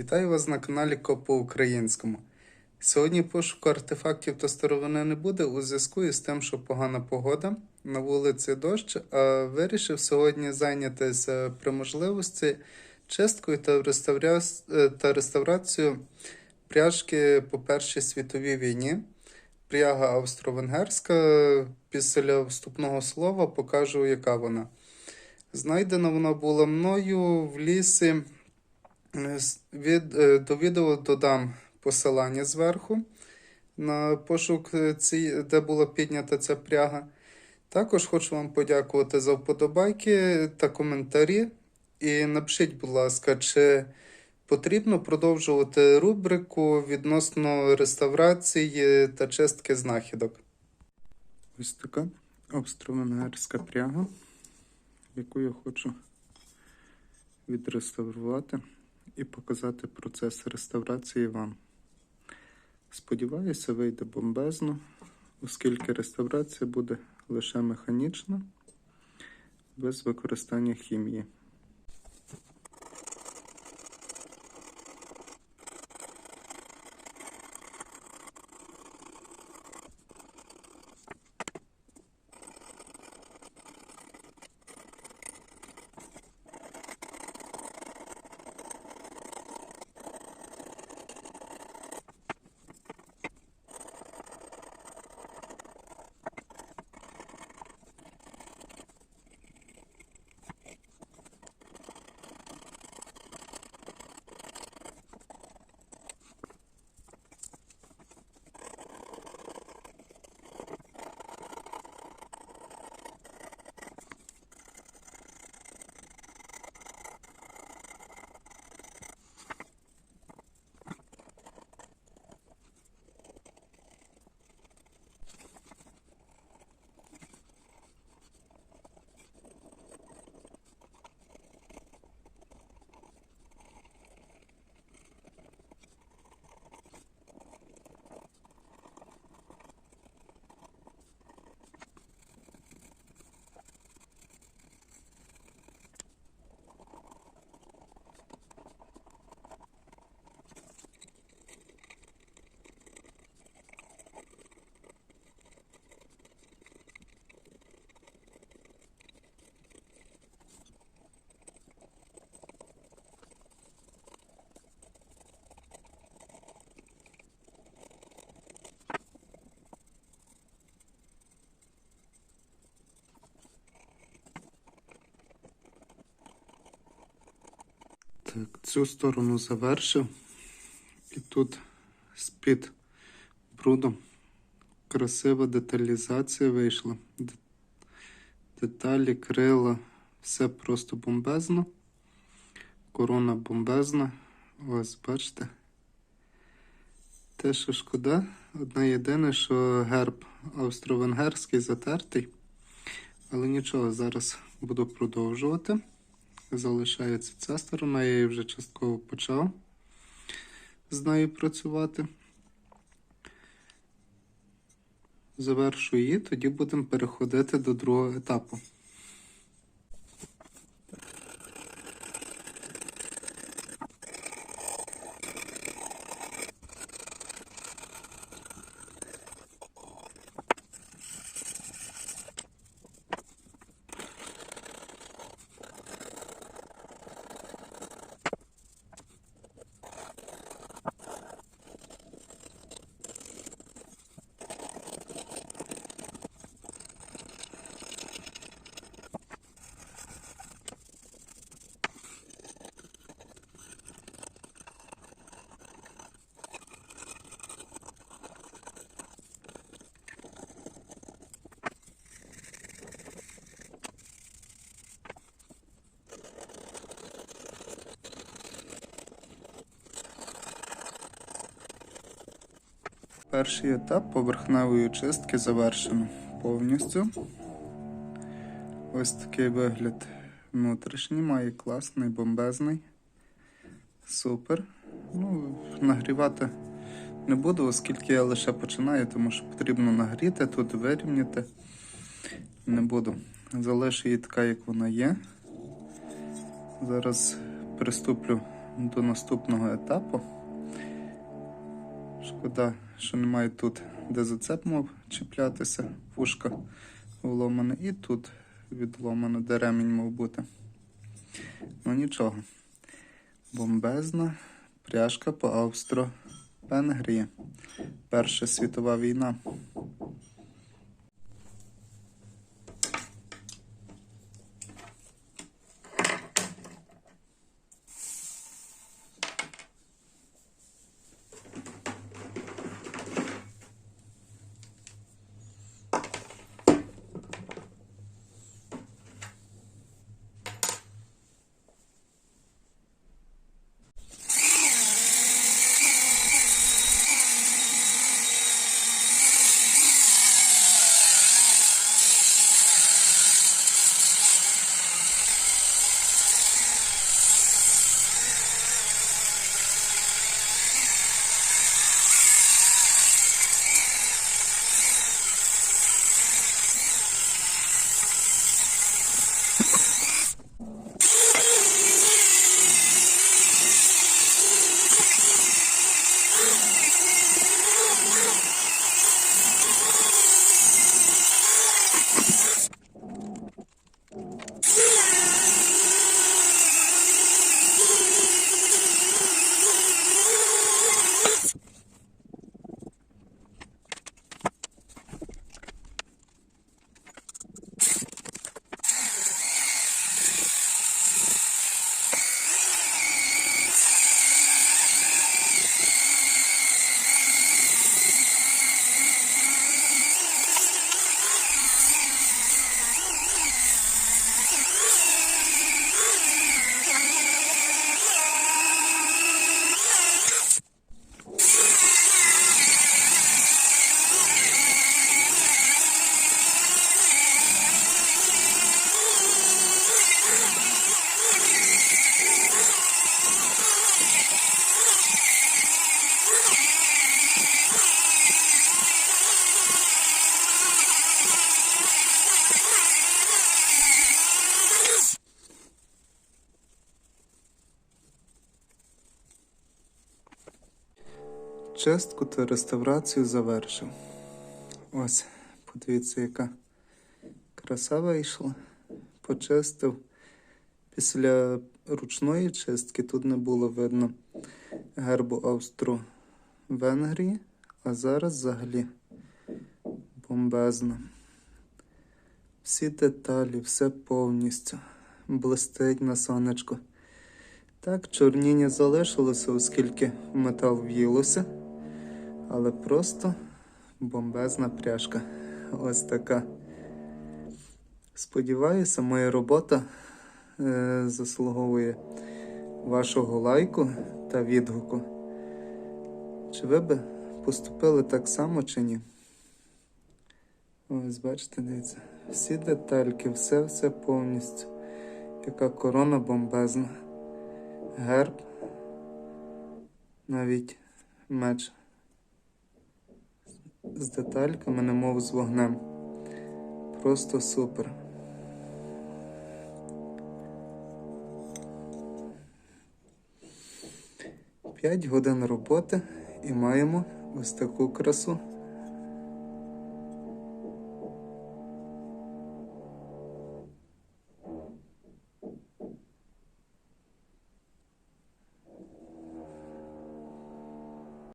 Вітаю вас на каналі Коп по-українському. Сьогодні пошуку артефактів та старовини не буде у зв'язку із тим, що погана погода, на вулиці дощ, а вирішив сьогодні зайнятися при можливості чисткою та, реставря... та реставрацією пряжки по Першій світовій війні. Пряга австро-венгерська. Після вступного слова покажу, яка вона. Знайдена вона була мною в лісі. Е, Від, е, до відео додам посилання зверху на пошук, е, де була піднята ця пряга. Також хочу вам подякувати за вподобайки та коментарі. І напишіть, будь ласка, чи потрібно продовжувати рубрику відносно реставрації та чистки знахідок. Ось така австро-венгерська пряга, яку я хочу відреставрувати і показати процес реставрації вам. Сподіваюся, вийде бомбезно, оскільки реставрація буде лише механічна, без використання хімії. Так, цю сторону завершив. І тут з-під брудом красива деталізація вийшла. Деталі, крила, все просто бомбезно. Корона бомбезна. Ось бачите. Те, що шкода, одне єдине, що герб австро-венгерський затертий. Але нічого, зараз буду продовжувати. Залишається ця сторона, я її вже частково почав з нею працювати. Завершу її, тоді будемо переходити до другого етапу. Перший етап поверхневої чистки завершено повністю. Ось такий вигляд внутрішній, має класний, бомбезний. Супер. Ну, нагрівати не буду, оскільки я лише починаю, тому що потрібно нагріти, тут вирівняти. Не буду. Залишу її така, як вона є. Зараз приступлю до наступного етапу. Шкода, що немає тут, де зацеп мав чіплятися, вушка вломана і тут відломано, де ремінь мав бути. Ну нічого. Бомбезна пряжка по Австро-Венгрії. Перша світова війна. Чистку та реставрацію завершив. Ось, подивіться, яка краса вийшла. Почистив. Після ручної чистки тут не було видно гербу Австро-Венгрії, а зараз взагалі бомбезно. Всі деталі, все повністю блистить на сонечку. Так, чорніння залишилося, оскільки метал в'їлося, але просто бомбезна пряжка. Ось така. Сподіваюся, моя робота е, заслуговує вашого лайку та відгуку. Чи ви би поступили так само чи ні? Ось, бачите, дивіться, всі детальки, все все повністю. Яка корона бомбезна. Герб. Навіть меч з детальками, немов з вогнем. Просто супер. П'ять годин роботи і маємо ось таку красу.